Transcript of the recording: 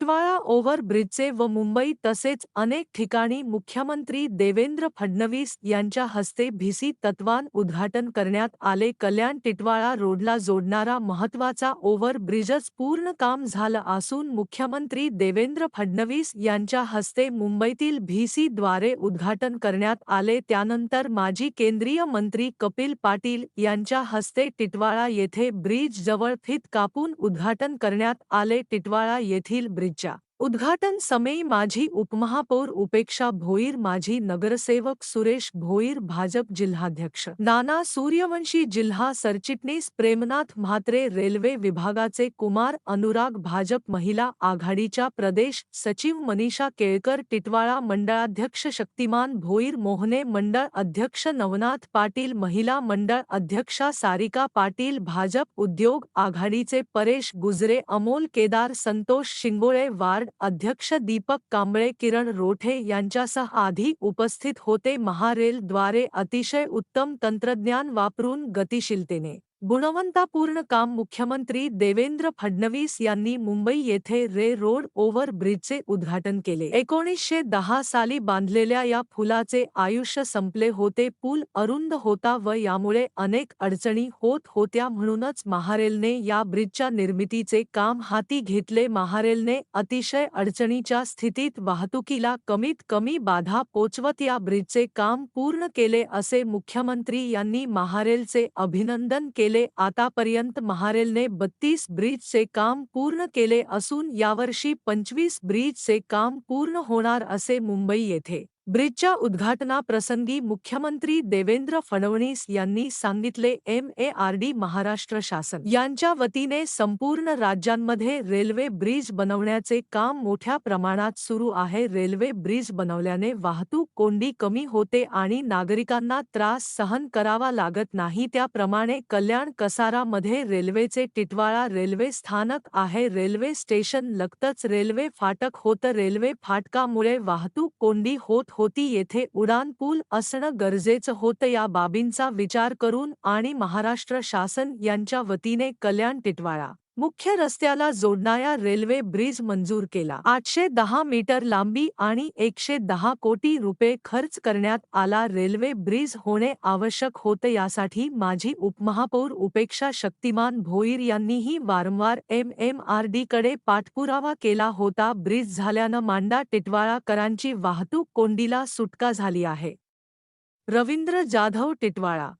टिटवाळा ओव्हरब्रिजचे व मुंबई तसेच अनेक ठिकाणी मुख्यमंत्री देवेंद्र फडणवीस यांच्या हस्ते भिसी तत्वान उद्घाटन करण्यात आले. कल्याण टिटवाळा रोडला जोडणारा महत्त्वाचा ओव्हरब्रिजच पूर्ण काम झालं असून मुख्यमंत्री देवेंद्र फडणवीस यांच्या हस्ते मुंबईतील भिसी द्वारे उद्घाटन करण्यात आले. त्यानंतर माजी केंद्रीय मंत्री कपिल पाटील यांच्या हस्ते टिटवाळा येथे ब्रिज जवळ फित कापून उद्घाटन करण्यात आले. टिटवाळा येथील ब्रिज ब्रिजच्या उद्घाटन समयी माझी उपमहापौर उपेक्षा भोईर माजी नगरसेवक सुरेश भोईर भाजप जिल्हाध्यक्ष नाना सूर्यवंशी जिल्हा सरचिटणीस प्रेमनाथ म्हात्रे रेल्वे विभागाचे कुमार अनुराग भाजप महिला आघाडीच्या प्रदेश सचिव मनीषा केळकर टिटवाळा मंडळाध्यक्ष शक्तिमान भोईर मोहने मंडळ अध्यक्ष नवनाथ पाटील महिला मंडळ अध्यक्षा सारिका पाटील भाजप उद्योग आघाडीचे परेश गुजरे अमोल केदार संतोष शिंगोळे वार्ड अध्यक्ष दीपक कांबळे किरण रोठे यांच्यासह आधी उपस्थित होते महारेल द्वारे अतिशय उत्तम तंत्रज्ञान वापरून गतिशीलतेने. गुणवंतापूर्ण काम मुख्यमंत्री देवेंद्र फडणवीस यांनी मुंबई येथे रे रोड ओव्हर ब्रिजचे उद्घाटन केले. एकोणीसशे दहा साली बांधलेल्या या पुलाचे आयुष्य संपले होते पूल अरुंद होता व यामुळे अनेक अडचणी होत होत्या म्हणूनच महारेलने या ब्रिजच्या निर्मितीचे काम हाती घेतले. महारेलने अतिशय अडचणीच्या स्थितीत वाहतुकीला कमीत कमी बाधा पोचवत या ब्रिजचे काम पूर्ण केले असे मुख्यमंत्री यांनी महारेलचे अभिनंदन केले. केले आतापर्यंत महारेलने बत्तीस ब्रिजचे काम पूर्ण केले असून यावर्षी पंचवीस ब्रिजचे काम पूर्ण होणार असे मुंबई येथे. ब्रिजच्या उद्घाटनाप्रसंगी मुख्यमंत्री देवेंद्र फडणवीस यांनी सांगितले M A R D Maharashtra शासन यांच्या वतीने संपूर्ण राज्यांमध्ये रेल्वे ब्रिज बनवण्याचे काम मोठ्या प्रमाणात सुरू आहे. रेल्वे ब्रिज बनवल्याने वाहतूक कोंडी कमी होते आणि नागरिकांना त्रास सहन करावा लागत नाही. त्याप्रमाणे कल्याण कसारामध्ये रेल्वेचे टिटवाळा रेल्वे स्थानक आहे. रेल्वे स्टेशन लगतच रेल्वे फाटक होतं. रेल्वे फाटकामुळे वाहतूक कोंडी होत होती येथे उडान पूल असणं गरजेचं होतं या बाबींचा विचार करून आणि महाराष्ट्र शासन यांच्या वतीने कल्याण टिटवाळा मुख्य रस्त्याला जोडणारा रेल्वे ब्रिज मंजूर केला. आठशे दहा मीटर लांबी आणि एकशे दहा कोटी रुपये खर्च करण्यात आला. रेल्वे ब्रिज होणे आवश्यक होते यासाठी माझी उपमहापौर उपेक्षा शक्तिमान भोईर यांनीही वारंवार एम एम आर डी कडे पाठपुरावा केला होता. ब्रिज झाल्यानं मांडा टिटवाळाकरांची वाहतूक कोंडीला सुटका झाली आहे. रवींद्र जाधव टिटवाळा